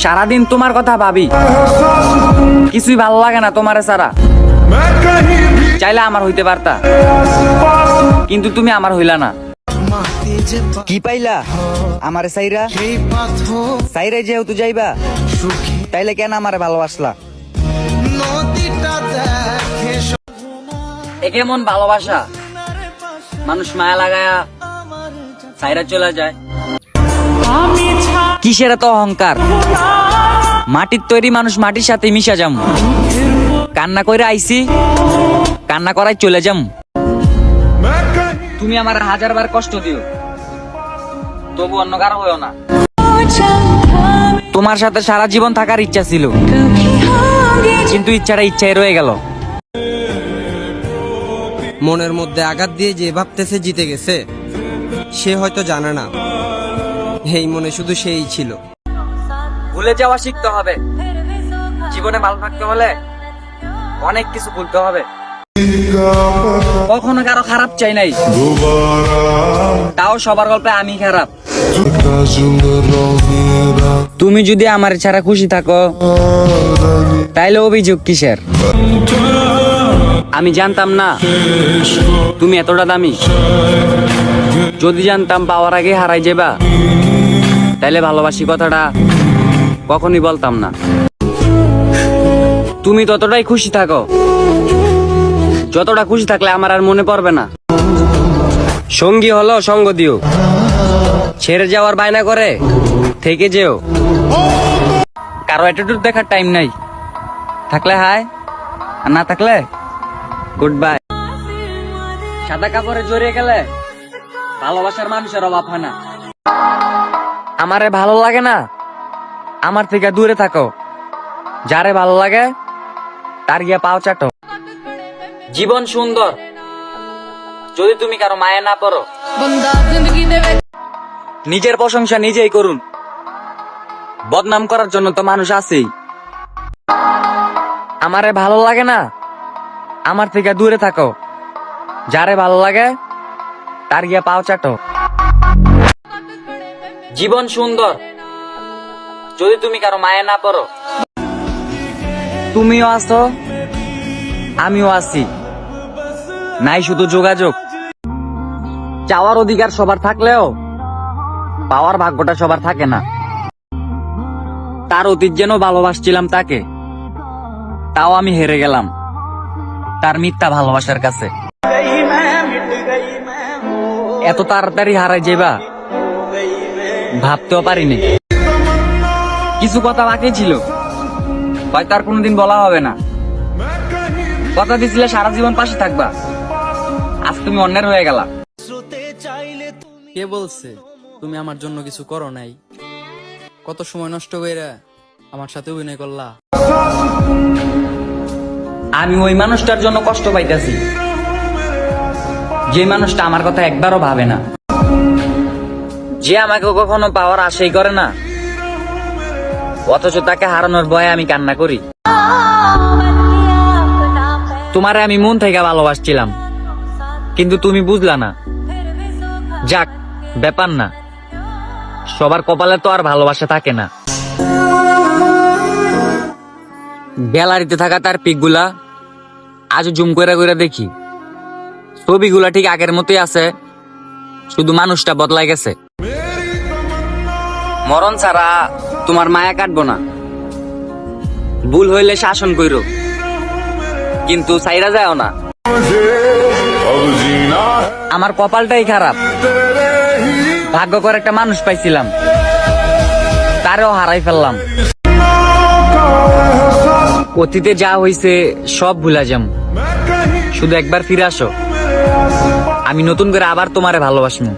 সারাদিন তোমার কথা ভাবি। কিছুই ভালো লাগে না তোমারে সারা চাইলে আমার হইতে পারতা। কিন্তু তুমি আমার হইলা না। কি পাইলা? আমারে সাইরা সাইরা যেহেতু যাইবা তাইলে কেন আমারে ভালোবাসলা? এ কেমন ভালোবাসা? মানুষ মায়া লাগায়া সাইরা চলে যায়। কিসের এত অহংকার? মাটির তৈরি মানুষ মাটির সাথে মিশা যাম। কান্না করে আইছি, কান্না করাই চলে যাম। তুমি আমার হাজার বার কষ্ট দিও। তবু অন্য কারও হয়েও না। তোমার সাথে সারা জীবন থাকার ইচ্ছা ছিল। কিন্তু ইচ্ছাটা ইচ্ছাই রয়ে গেল। মনের মধ্যে আঘাত দিয়ে যে ভাবতেছে জিতে গেছে, সে হয়তো জানে না। এই মনে শুধু সেই ছিল। ভুলে যাওয়া শিখতে হবে। জীবনে ভালো থাকতে হলে অনেক কিছু ভুলতে হবে। কখনো কারও খারাপ চাই নাই। তাও সবার গল্পে আমি খারাপ। তুমি যদি আমার ছাড়া খুশি থাকো, তাইলে অভিযোগ কিসের? আমি জানতাম না তুমি এতটা দামি। যদি জানতাম পাওয়ার আগে হারাই যাবা তাইলে ভালোবাসি কথাটা কখনই বলতাম না। তুমি ততটাই খুশি থাকো, যতটা খুশি থাকলে আমার আর মনে পড়বে না। সঙ্গী হলো সঙ্গ দিও, ছেড়ে যাওয়ার বায়না করে, থেকে যেও। কারও অ্যাটিটিউড দেখার টাইম নাই। থাকলে হাই আর না থাকলে গুড বাই সাদা কাপড়ে জড়িয়ে গেলে ভালোবাসার মানুষের অভাব হয় না। আমারে ভালো লাগে না? আমার থেকে দূরে থাকো। যারে ভালো লাগে তার গিয়ে পাও চাটো। জীবন সুন্দর। যদি তুমি কারও মায়ে না পড়ো নিজের প্রশংসা নিজেই করুন। বদনাম করার জন্য তো মানুষ আছে আমারে ভালো লাগে না? আমার থেকে দূরে থাকো। যারে ভালো লাগে তার গিয়া পাও চাটো। জীবন সুন্দর। যদি তুমি কারও মায়ে না পড়ো, তুমিও আছো, আমিও আছি। নাই শুধু যোগাযোগ। চাওয়ার অধিকার সবার থাকলেও, পাওয়ার ভাগ্যটা সবার থাকে না। তার অতীত যেন ভালোবাসছিলাম তাকে, তাও আমি হেরে গেলাম। তার মিথ্যা ভালোবাসার কাছে। এত তাড়াতাড়ি হারাই যাইবা? ভাবতেও পারিনি। কিছু কথা বাকি ছিল। হয়তো আর কোনোদিন বলা হবে না। কথা দিছিলে সারা জীবন পাশে থাকবা। আজ তুমি অন্যের হয়ে গেলা। কে বলছে তুমি আমার জন্য কিছু করো নাই? কত সময় নষ্ট কইরা আমার সাথে অভিনয় করলা? আমি ওই মানুষটার জন্য কষ্ট পাইতেছি। যে মানুষটা আমার কথা একবারও ভাবে না। যে আমাকে কখনো পাওয়ার আশাই করে না, অথচ তাকে হারানোর ভয়ে আমি কান্না করি। তোমারে আমি মন থেকে ভালোবাসছিলাম, কিন্তু তুমি বুঝলা না। যাক, ব্যাপার না। সবার কপালে তো আর ভালোবাসা থাকে না। গ্যালারিতে থাকা তার পিকগুলা আজ জুম করে করে দেখি। ছবিগুলা ঠিক আগের মতোই আছে, শুধু মানুষটা বদলাই গেছে। মরণ ছাড়া তোমার মায়া কাটবো না। ভুল হইলে শাসন কইরো, কিন্তু সাইরা যাও না। আমার কপালটাই খারাপ। ভাগ্য করে একটা মানুষ পাইছিলাম। তারও হারাই ফেললাম। অতীতে যা হইছে সব ভুলা যাম। শুধু একবার ফিরে আসো। আমি নতুন করে আবার তোমারে ভালোবাসবো।